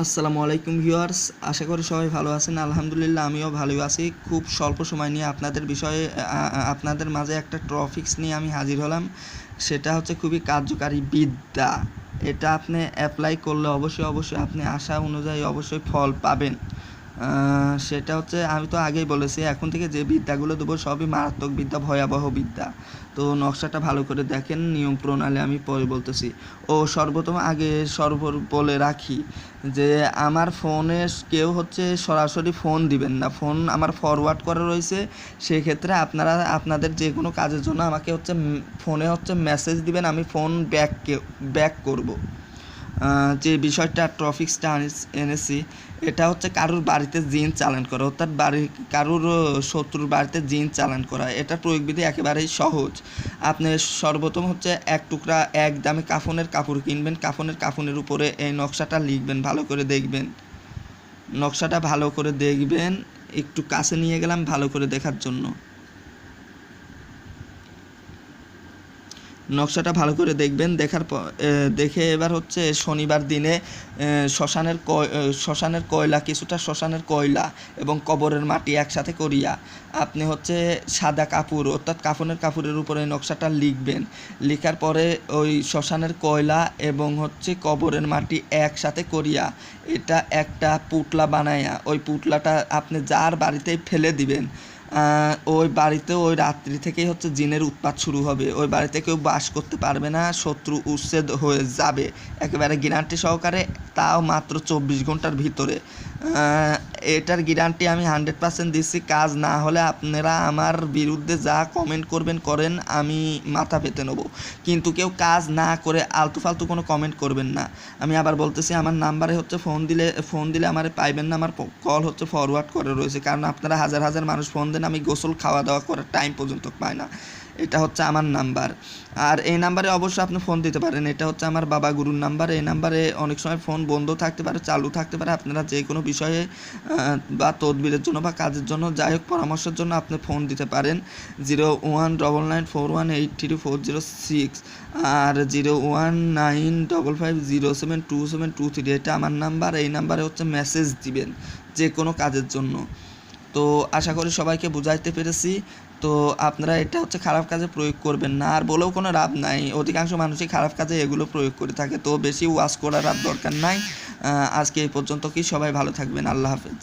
আসসালামু আলাইকুম ভিউয়ার্স, আশা করি সবাই ভালো আছেন। আলহামদুলিল্লাহ, আমিও ভালো আছি। খুব স্বল্প সময় নিয়ে আপনাদের বিষয়ে আপনাদের মাঝে একটা ট্রফিক্স নিয়ে আমি হাজির হলাম। সেটা হচ্ছে খুবই কার্যকারী বিদ্যা। এটা আপনি অ্যাপ্লাই করলে অবশ্যই অবশ্যই আপনি আশা অনুযায়ী অবশ্যই ফল পাবেন। সেটা হচ্ছে আমি তো আগেই বলেছি, এখন থেকে যে বিদ্যাগুলো দেবো সবই মারাত্মক বিদ্যা, ভয়াবহ বিদ্যা। তো নকশাটা ভালো করে দেখেন, নিয়ম প্রণালী আমি পরে বলতেছি। ও সর্বপ্রথম আগে সর্ব বলে রাখি যে আমার ফোনে কেউ হচ্ছে সরাসরি ফোন দিবেন না। ফোন আমার ফরওয়ার্ড করা রয়েছে, সেক্ষেত্রে আপনারা, আপনাদের যে কোনো কাজের জন্য আমাকে হচ্ছে ফোনে হচ্ছে মেসেজ দিবেন, আমি ফোন ব্যাক ব্যাক করব। যে বিষয়টা ট্রফিক্সটা এনেছি, এটা হচ্ছে কারোর বাড়িতে জিন চালান করা। অর্থাৎ বাড়ি, কারোর শত্রুর বাড়িতে জিন চালান করা। এটা প্রয়োগবিধি একেবারেই সহজ। আপনি সর্বপ্রথম হচ্ছে এক টুকরা, এক দামে কাফনের কাপড় কিনবেন। কাফনের কাফনের উপরে এই নকশাটা লিখবেন, ভালো করে দেখবেন। নকশাটা ভালো করে দেখবেন। একটু কাছে নিয়ে গেলাম, ভালো করে দেখার জন্য। নকশাটা ভালো করে দেখবেন। দেখার দেখে এবার হচ্ছে শনিবার দিনে শ্মশানের শ্মশানের কয়লা, কিছুটা শ্মশানের কয়লা এবং কবরের মাটি একসাথে করিয়া আপনি হচ্ছে সাদা কাপড়, অর্থাৎ কাফনের কাপড়ের উপরে নকশাটা লিখবেন। লেখার পরে ওই শ্মশানের কয়লা এবং হচ্ছে কবরের মাটি একসাথে করিয়া এটা একটা পুটলা বানাইয়া ওই পুটলাটা আপনি যার বাড়িতেই ফেলে দিবেন ওই বাড়িতে ওই রাত্রি থেকেই হচ্ছে জিনের উৎপাত শুরু হবে। ওই বাড়িতে কেউ বাস করতে পারবে না, শত্রু উচ্ছেদ হয়ে যাবে। একেবারে গ্যারান্টি সহকারে তাও মাত্র চব্বিশ ঘণ্টার ভিতরে। এটার গ্যারান্টি আমি হান্ড্রেড পার্সেন্ট দিচ্ছি কাজ না হলে আপনারা আমার বিরুদ্ধে যা কমেন্ট করবেন, করেন, আমি মাথা পেতে নেব। কিন্তু কেউ কাজ না করে আলতু ফালতু কোনো কমেন্ট করবেন না। আমি আবার বলতেছি, আমার নাম্বারে হচ্ছে ফোন দিলে ফোন দিলে আমার পাইবেন না, আমার কল হচ্ছে ফরওয়ার্ড করে রয়েছে। কারণ আপনারা হাজার হাজার মানুষ ফোন দেন, আমি গোসল খাওয়া দাওয়া করার টাইম পর্যন্ত পাই না। এটা হচ্ছে আমার নাম্বার। আর এই নাম্বারে অবশ্যই আপনি ফোন দিতে পারেন। এটা হচ্ছে আমার বাবা গুরুর নাম্বার। এই নাম্বারে অনেক সময় ফোন বন্ধ থাকতে পারে, চালু থাকতে পারে। আপনারা যে কোনো বিষয়ে বা তদবিরের জন্য বা কাজের জন্য যাই হোক পরামর্শের জন্য আপনি ফোন দিতে পারেন। Zero one double nine four one eight three four zero six আর zero one nine double five zero seven two seven two three. এটা আমার নাম্বার। এই নাম্বারে হচ্ছে মেসেজ দিবেন যে কোনো কাজের জন্য। তো আশা করি সবাইকে বুঝাইতে পেরেছি। তো আপনারা এটা হচ্ছে খারাপ কাজে প্রয়োগ করবেন না। আর বলেও কোনো লাভ নাই। অধিকাংশ মানুষই খারাপ কাজে এগুলো প্রয়োগ করে থাকে। তো বেশি ওয়াশ করার আর দরকার নাই। আজকে এই পর্যন্ত কি সবাই ভালো থাকবেন? আল্লাহ হাফেজ।